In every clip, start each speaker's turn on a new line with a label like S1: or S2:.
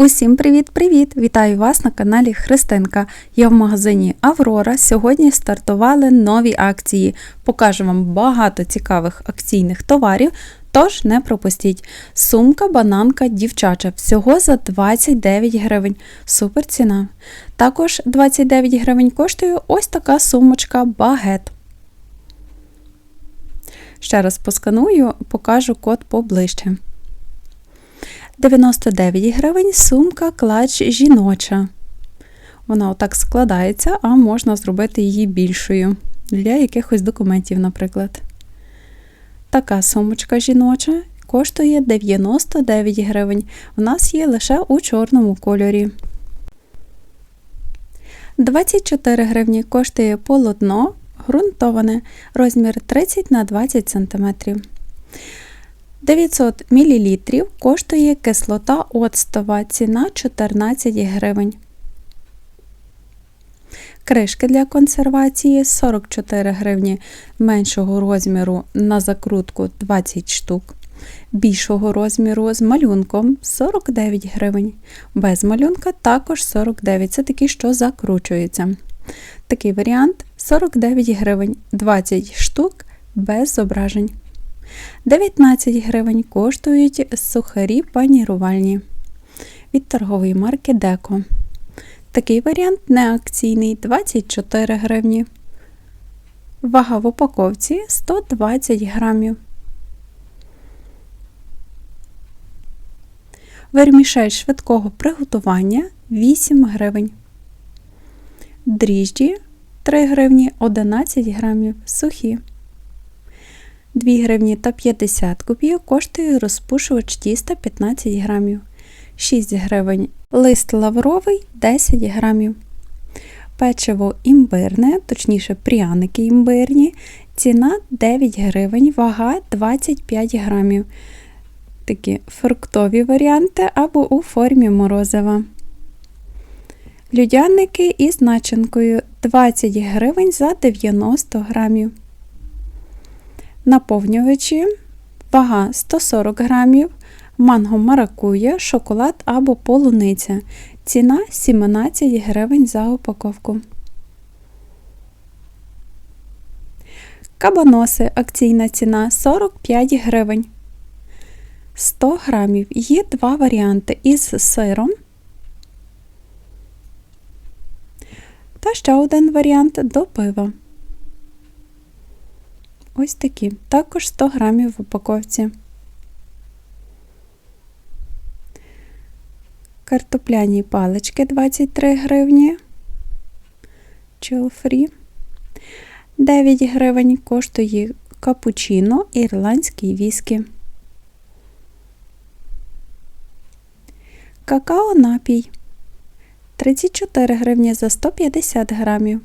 S1: Усім привіт-привіт! Вітаю вас на каналі Христинка. Я в магазині Аврора. Сьогодні стартували нові акції. Покажу вам багато цікавих акційних товарів, тож не пропустіть. Сумка, бананка, дівчача. Всього за 29 гривень. Супер ціна. Також 29 гривень коштує ось така сумочка багет. Ще раз посканую, покажу код поближче. 99 гривень сумка клач жіноча. Вона отак складається, а можна зробити її більшою для якихось документів, наприклад. Така сумочка жіноча коштує 99 гривень. У нас є лише у чорному кольорі. 24 гривні коштує полотно ґрунтоване, розмір 30 на 20 см. 900 мл коштує кислота оцтова, ціна 14 гривень. Кришки для консервації 44 гривні меншого розміру на закрутку 20 штук. Більшого розміру з малюнком 49 гривень. Без малюнка також 49 це такі, що закручуються. Такий варіант 49 гривень 20 штук без зображень. 19 гривень коштують сухарі панірувальні від торгової марки Деко. Такий варіант не акційний 24 гривні. Вага в упаковці 120 грамів. Вермішель швидкого приготування 8 гривень. Дріжджі 3 гривні 11 грамів сухі. 2 гривні та 50 копійок коштує розпушувач тіста 15 грамів. 6 гривень лист лавровий 10 грамів. Печиво імбирне, точніше пряники імбирні. Ціна 9 гривень, вага 25 грамів. Такі фруктові варіанти або у формі морозива. Людяники із начинкою 20 гривень за 90 грамів. Наповнювачі, вага 140 грамів, манго маракуя, шоколад або полуниця. Ціна 17 гривень за упаковку. Кабаноси акційна ціна 45 гривень. 100 грамів. Є два варіанти із сиром. Та ще один варіант до пива. Ось такі. Також 100 грамів в упаковці. Картопляні палички 23 гривні. Chill 9 гривень коштує капучино ірландський віскі. Какао напій 34 гривні за 150 грамів.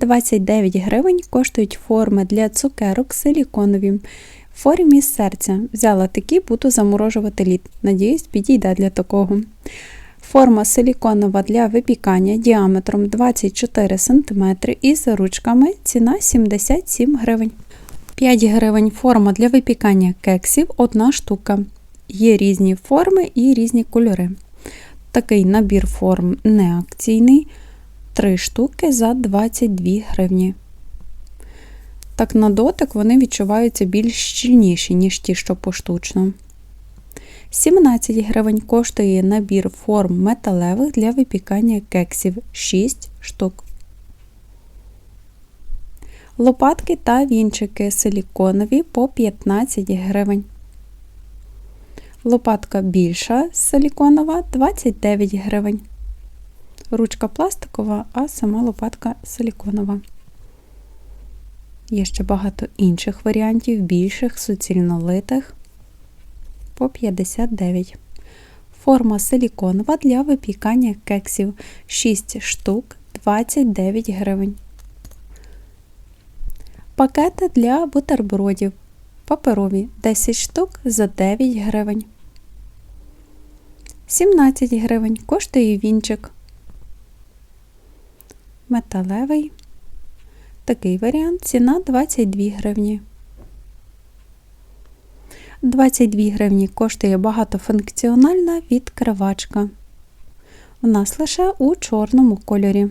S1: 29 гривень коштують форми для цукерок силіконові. Формі серця. Взяла такі, буду заморожувати лід. Надіюсь, підійде для такого. Форма силіконова для випікання діаметром 24 см із ручками ціна 77 гривень. 5 гривень форма для випікання кексів 1 штука. Є різні форми і різні кольори. Такий набір форм не акційний. 3 штуки за 22 гривні. Так, на дотик вони відчуваються більш щільніші, ніж ті, що поштучно. 17 гривень коштує набір форм металевих для випікання кексів 6 штук. Лопатки та вінчики силіконові по 15 гривень. Лопатка більша силіконова 29 гривень ручка пластикова, а сама лопатка силіконова. Є ще багато інших варіантів, більших, суцільно литих по 59. Форма силіконова для випікання кексів 6 штук 29 гривень. Пакети для бутербродів. Паперові 10 штук за 9 гривень. 17 гривень коштує вінчик металевий. Такий варіант ціна 22 гривні. 22 гривні коштує багатофункціональна відкривачка. У нас лише у чорному кольорі.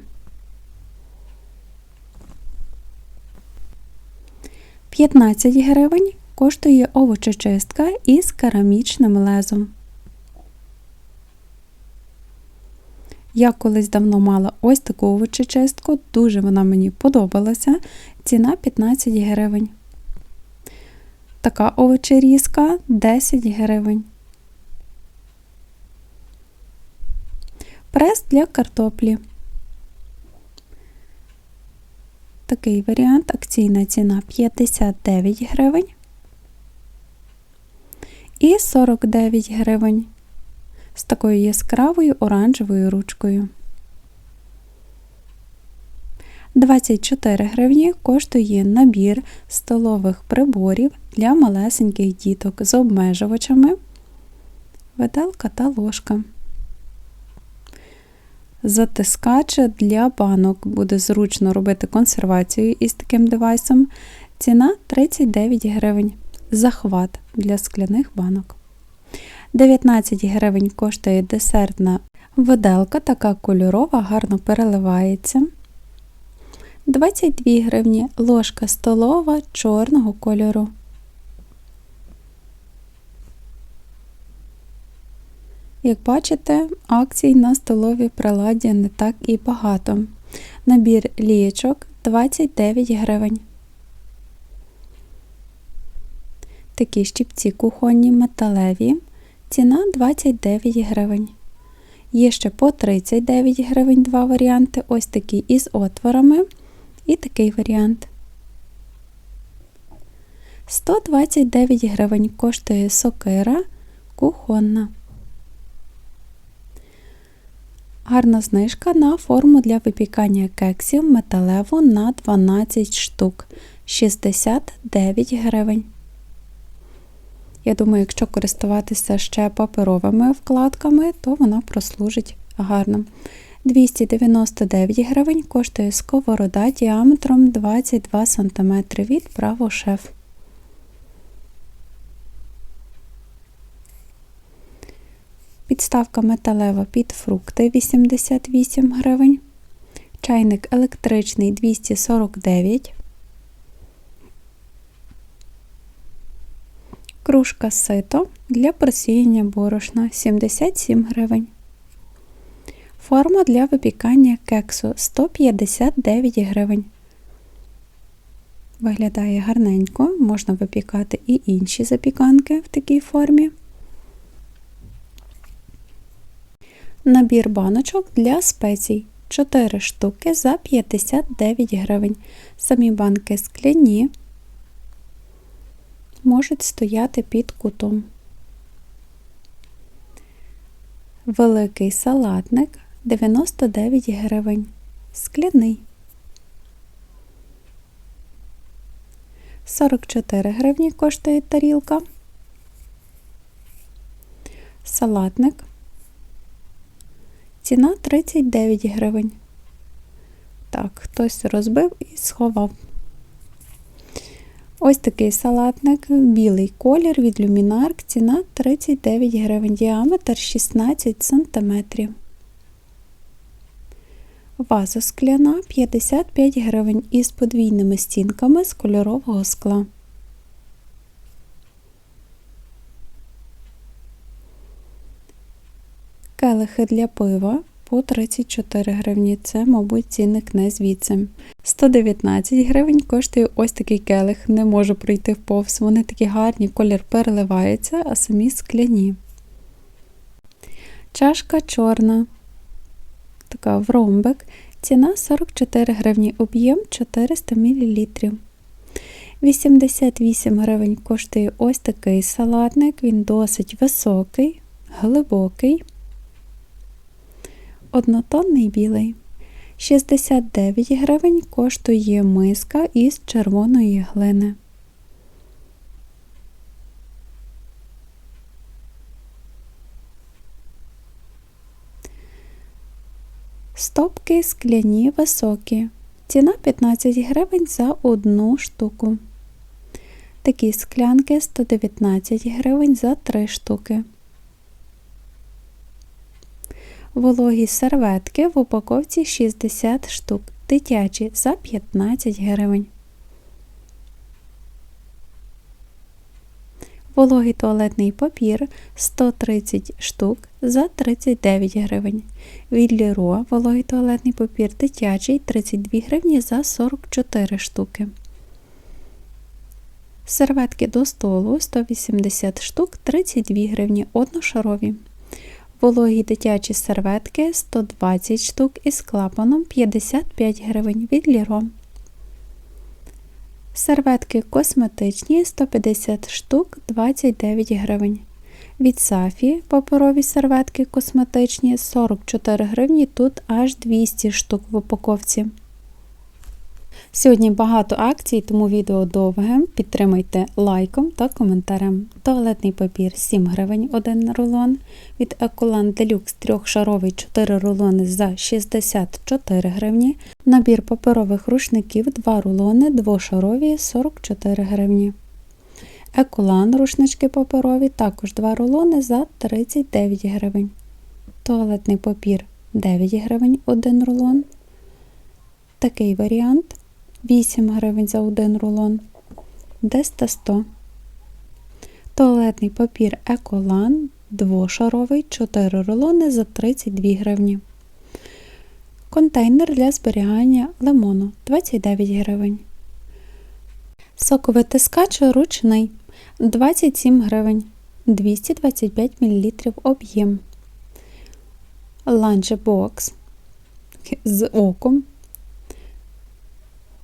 S1: 15 гривень коштує овочечистка із керамічним лезом. Я колись давно мала ось таку овочечистку, дуже вона мені подобалася. Ціна 15 гривень. Така овочерізка 10 гривень. Прес для картоплі. Такий варіант, акційна ціна 59 гривень і 49 гривень з такою яскравою оранжевою ручкою. 24 гривні коштує набір столових приборів для малесеньких діток з обмежувачами, виделка та ложка. Затискач для банок буде зручно робити консервацію із таким девайсом. Ціна 39 гривень. Захват для скляних банок. 19 гривень коштує десертна виделка, така кольорова, гарно переливається. 22 гривні ложка столова чорного кольору. Як бачите, акцій на столовій приладі не так і багато. Набір лієчок 29 гривень. Такі щипці кухонні металеві. Ціна 29 гривень. Є ще по 39 гривень два варіанти. Ось такі із отворами і такий варіант. 129 гривень коштує сокира кухонна. Гарна знижка на форму для випікання кексів металеву на 12 штук 69 гривень. Я думаю, якщо користуватися ще паперовими вкладками, то вона прослужить гарно. 299 гривень коштує сковорода діаметром 22 см від право шеф. Підставка металева під фрукти 88 гривень. Чайник електричний 249 Кружка сито для просіяння борошна 77 гривень. Форма для випікання кексу 159 гривень. Виглядає гарненько, можна випікати і інші запіканки в такій формі. Набір баночок для спецій 4 штуки за 59 гривень. Самі банки скляні можуть стояти під кутом. Великий салатник 99 гривень. Скляний. 44 гривні коштує тарілка. Салатник. Ціна 39 гривень. Так, хтось розбив і сховав. Ось такий салатник, білий колір від люмінарк, ціна 39 гривень, діаметр 16 см. Ваза скляна 55 гривень із подвійними стінками з кольорового скла. Келихи для пива по 34 гривні. Це, мабуть, цінник не звідси. 119 гривень коштує ось такий келих, не можу пройти в повз. Вони такі гарні, колір переливається, а самі скляні. Чашка чорна, така в ромбик. Ціна 44 гривні, об'єм 400 мл. 88 гривень коштує ось такий салатник, він досить високий, глибокий однотонний білий. 69 гривень коштує миска із червоної глини. Стопки скляні високі. Ціна 15 гривень за одну штуку. Такі склянки 119 гривень за 3 штуки. Вологі серветки в упаковці 60 штук. Дитячі за 15 гривень. Вологий туалетний папір 130 штук за 39 гривень. Від Ліро вологий туалетний папір дитячий 32 гривні за 44 штуки. Серветки до столу 180 штук 32 гривні одношарові. Вологі дитячі серветки 120 штук із клапаном 55 гривень від Ліро. Серветки косметичні 150 штук 29 гривень. Від Сафі паперові серветки косметичні 44 гривні, тут аж 200 штук в упаковці. Сьогодні багато акцій, тому відео довге. Підтримайте лайком та коментарем. Туалетний папір 7 гривень 1 рулон. Від Ecoland Deluxe трьохшаровий 4 рулони за 64 гривні. Набір паперових рушників 2 рулони двошарові 44 гривні. Еколан рушнички паперові також 2 рулони за 39 гривень. Туалетний папір 9 гривень 1 рулон. Такий варіант 8 гривень за 1 рулон. Деста 100. Туалетний папір Еколан двошаровий 4 рулони за 32 гривні. Контейнер для зберігання лимону 29 гривень. Соковитискач ручний 27 гривень 225 мл об'єм. Ланчбокс з оком.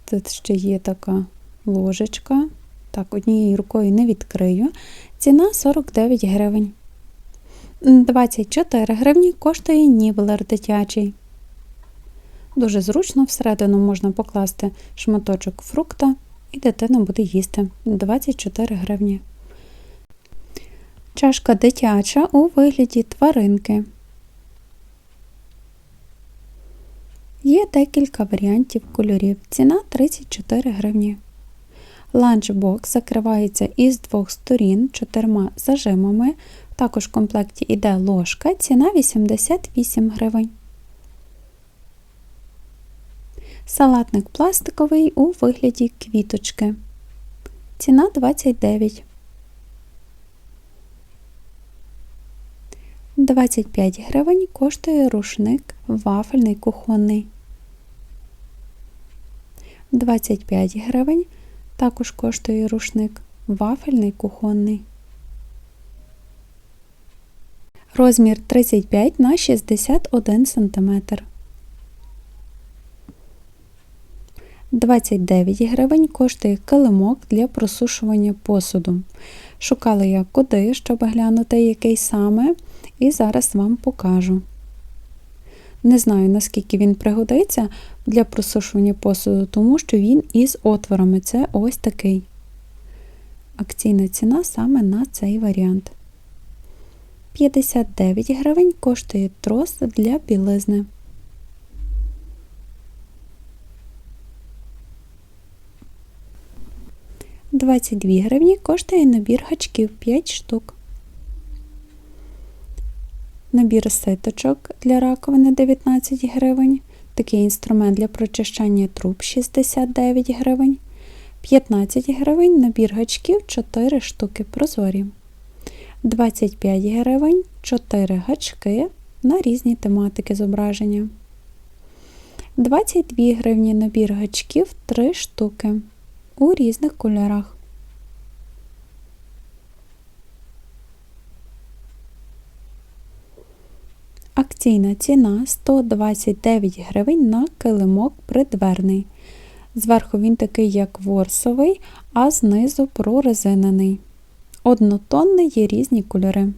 S1: Тут ще є така ложечка. Так, однією рукою не відкрию. Ціна 49 гривень. 24 гривні коштує нівелер дитячий. Дуже зручно всередину можна покласти шматочок фрукта і дитина буде їсти 24 гривні. Чашка дитяча у вигляді тваринки. Є декілька варіантів кольорів. Ціна 34 гривні. Ланчбокс закривається із двох сторін чотирма зажимами. Також в комплекті йде ложка, ціна 88 гривень. Салатник пластиковий у вигляді квіточки. Ціна 29. 25 гривень коштує рушник вафельний кухонний. 25 гривень також коштує рушник вафельний кухонний. Розмір 35 на 61 см. 29 гривень коштує килимок для просушування посуду. Шукала я куди, щоб глянути, який саме, і зараз вам покажу. Не знаю, наскільки він пригодиться для просушування посуду, тому що він із отворами. Це ось такий. Акційна ціна саме на цей варіант. 59 гривень коштує трос для білизни. Двадцять гривні коштує набір гачків 5 штук. Набір ситочок для раковини 19 гривень. Такий інструмент для прочищання труб 69 гривень. 15 гривень набір гачків 4 штуки прозорі. 25 гривень 4 гачки на різні тематики зображення. 22 гривні набір гачків 3 штуки у різних кольорах. Акційна ціна 129 гривень на килимок придверний. Зверху він такий, як ворсовий, а знизу прорезинений. Однотонний є різні кольори.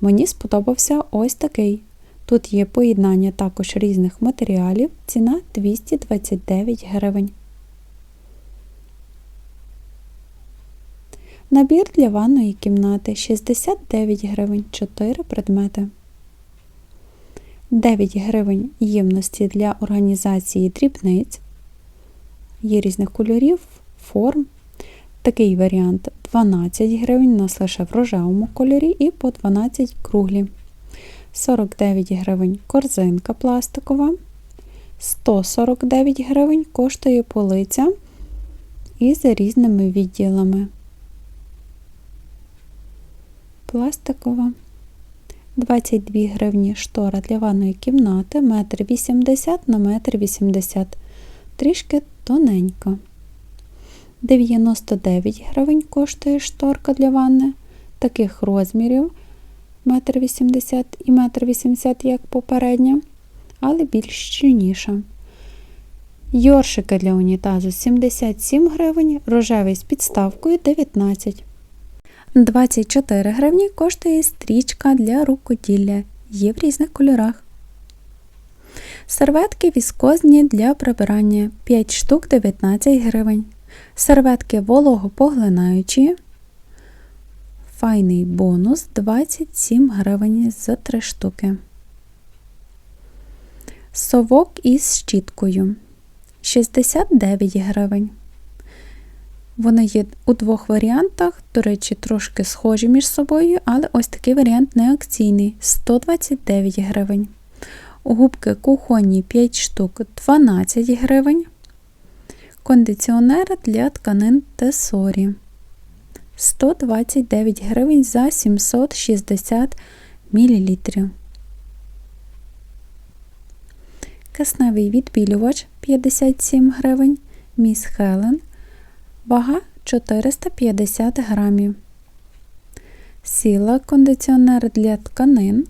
S1: Мені сподобався ось такий. Тут є поєднання також різних матеріалів, ціна 229 гривень. Набір для ванної кімнати 69 гривень 4 предмети. 9 гривень ємності для організації дрібниць. Є різних кольорів, форм. Такий варіант 12 гривень, у нас лише в рожевому кольорі і по 12 круглі. 49 гривень корзинка пластикова. 149 гривень коштує полиця із різними відділами. Пластикова. 22 гривні штора для ванної кімнати 1,80 м на 1,80 м. Трішки тоненько. 99 гривень коштує шторка для ванни таких розмірів 1,80 м і 1,80 м, як попередня, але більш щільніша. Йоршики для унітазу 77 гривень, рожевий з підставкою 19 24 гривні коштує стрічка для рукоділля. Є в різних кольорах. Серветки віскозні для прибирання 5 штук 19 гривень. Серветки вологопоглинаючі. Файний бонус 27 гривень за 3 штуки. Совок із щіткою 69 гривень. Вони є у двох варіантах, до речі, трошки схожі між собою, але ось такий варіант не акційний 129 гривень. Губки кухонні 5 штук 12 гривень. Кондиціонер для тканин Тесорі 129 гривень за 760 мл. Кисневий відбілювач 57 гривень. Міс Хелен. Вага 450 грамів. Сіла кондиціонер для тканин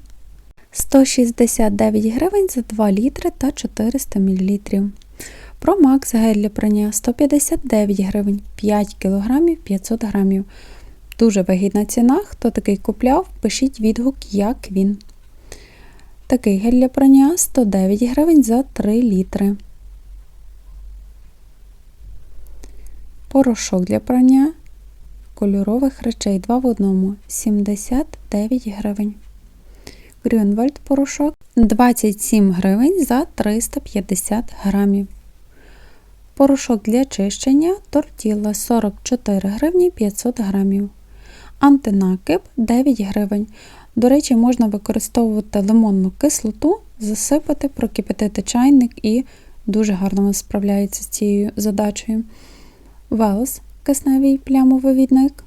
S1: 169 гривень за 2 літри та 400 мл. Промакс гель для прання 159 гривень 5 кг 500 грамів. Дуже вигідна ціна. Хто такий купляв, пишіть відгук, як він. Такий гель для прання 109 гривень за 3 літри. Порошок для прання кольорових речей 2 в 1 79 гривень. Грюнвальд порошок 27 гривень за 350 грамів. Порошок для чищення тортіла 44 гривні 500 грамів. Антинакип 9 гривень. До речі, можна використовувати лимонну кислоту, засипати, прокипятити чайник і дуже гарно справляється з цією задачею. Велс кисневий плямовивідник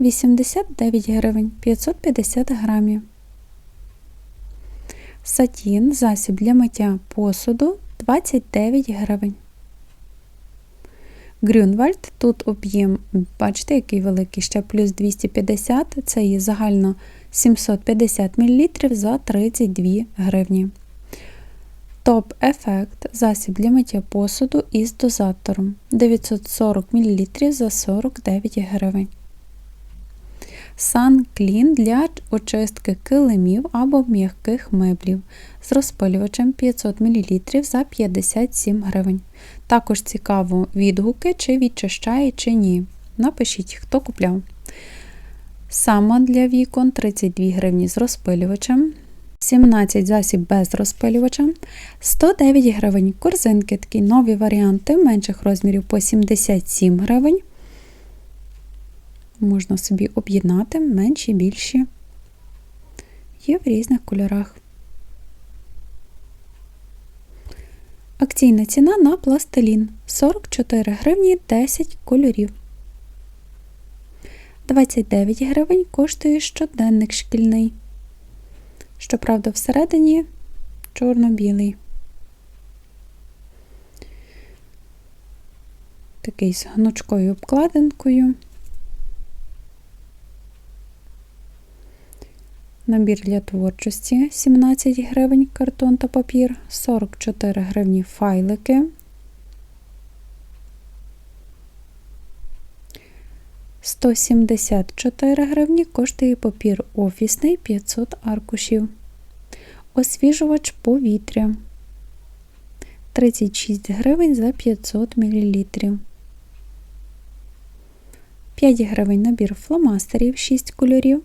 S1: 89 гривень 550 грамів. Сатін засіб для миття посуду 29 гривень. Грюнвальд тут об'єм, бачите, який великий, ще плюс 250, це є загально 750 мл за 32 гривні. Топ ефект засіб для миття посуду із дозатором 940 мл за 49 гривень. Clean для очистки килимів або м'яких меблів з розпилювачем 500 мл за 57 гривень. Також цікаво відгуки, чи відчищає, чи ні. Напишіть, хто купляв. Сама для вікон 32 гривні з розпилювачем. 17 засіб без розпилювача, 109 гривень. Корзинки такі нові варіанти менших розмірів по 77 гривень. Можна собі об'єднати менші, більші. Є в різних кольорах. Акційна ціна на пластилін 44 гривні 10 кольорів. 29 гривень коштує щоденник шкільний. Щоправда, всередині чорно-білий. Такий з гнучкою обкладинкою. Набір для творчості 17 гривень картон та папір, 44 гривні файлики. 174 гривні коштує папір офісний 500 аркушів. Освіжувач повітря 36 гривень за 500 мл. 5 гривень набір фломастерів 6 кольорів.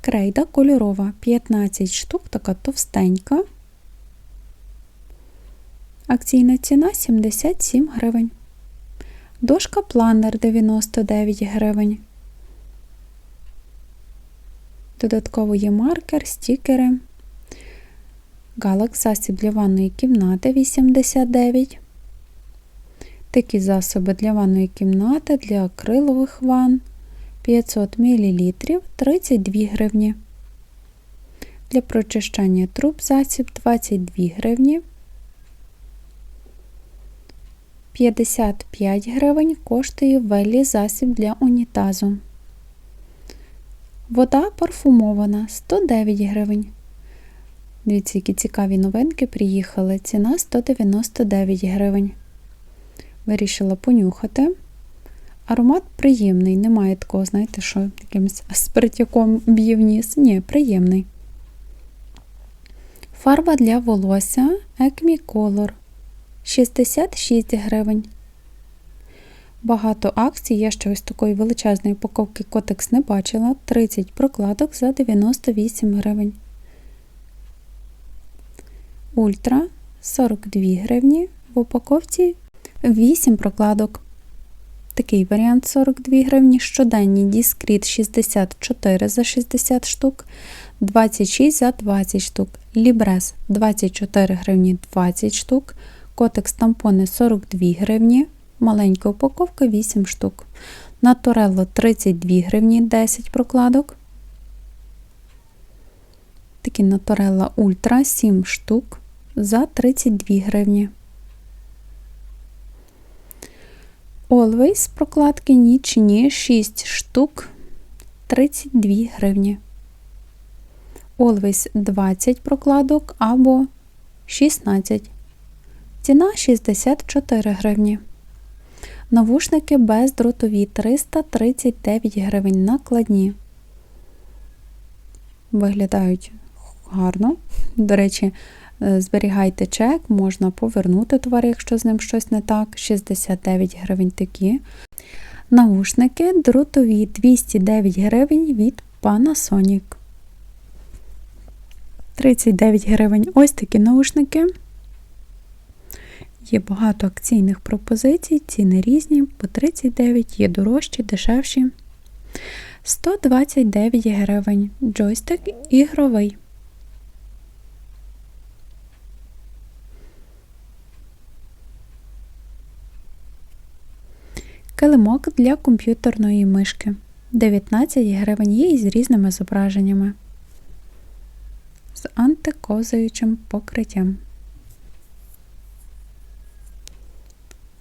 S1: Крейда кольорова 15 штук, така товстенька. Акційна ціна 77 гривень. Дошка планер 99 гривень. Додатково є маркер, стікери. Галакс засіб для ванної кімнати 89. Такі засоби для ванної кімнати для акрилових ванн 500 мл 32 гривні. Для прочищання труб засіб 22 гривні. 55 гривень коштує велі засіб для унітазу. Вода парфумована 109 гривень. Дивіться, які цікаві новинки приїхали. Ціна 199 гривень. Вирішила понюхати. Аромат приємний, немає такого, знаєте, що якимось спиртяком б'є в ніс. Ні, приємний. Фарба для волосся Acme Color 66 гривень. Багато акцій, я ще ось такої величезної упаковки Котекс не бачила. 30 прокладок за 98 гривень. Ультра 42 гривні. В упаковці 8 прокладок. Такий варіант 42 гривні. Щоденні Discreet 64 за 60 штук, 26 за 20 штук. Лібрес 24 гривні 20 штук. Котекс тампони 42 гривні. Маленька упаковка 8 штук. Натурелло 32 гривні 10 прокладок. Такі Натурелла Ультра 7 штук за 32 гривні. Always прокладки нічні 6 штук 32 гривні. Always 20 прокладок або 16. Ціна 64 гривні. Навушники бездротові 339 гривень накладні. Виглядають гарно. До речі, е, зберігайте чек, можна повернути товар, якщо з ним щось не так. 69 гривень такі. Навушники дротові 209 гривень від Panasonic. 39 гривень. Ось такі наушники. Є багато акційних пропозицій, ціни різні, по 39 є дорожчі, дешевші. 129 гривень. Джойстик ігровий. Килимок для комп'ютерної мишки. 19 гривень є із різними зображеннями. З антикозуючим покриттям.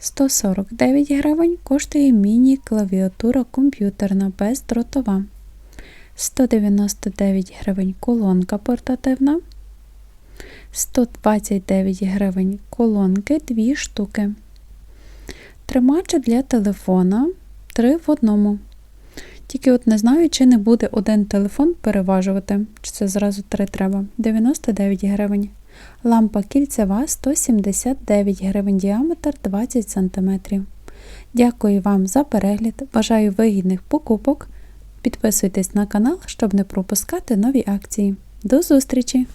S1: 149 гривень коштує міні-клавіатура комп'ютерна бездротова. 199 гривень колонка портативна. 129 гривень колонки 2 штуки. Тримач для телефона 3 в одному. Тільки от не знаю, чи не буде один телефон переважувати, чи це зразу 3 треба. 99 гривень. Лампа кільцева 179 гривень діаметр 20 см. Дякую вам за перегляд. Бажаю вигідних покупок. Підписуйтесь на канал, щоб не пропускати нові акції. До зустрічі!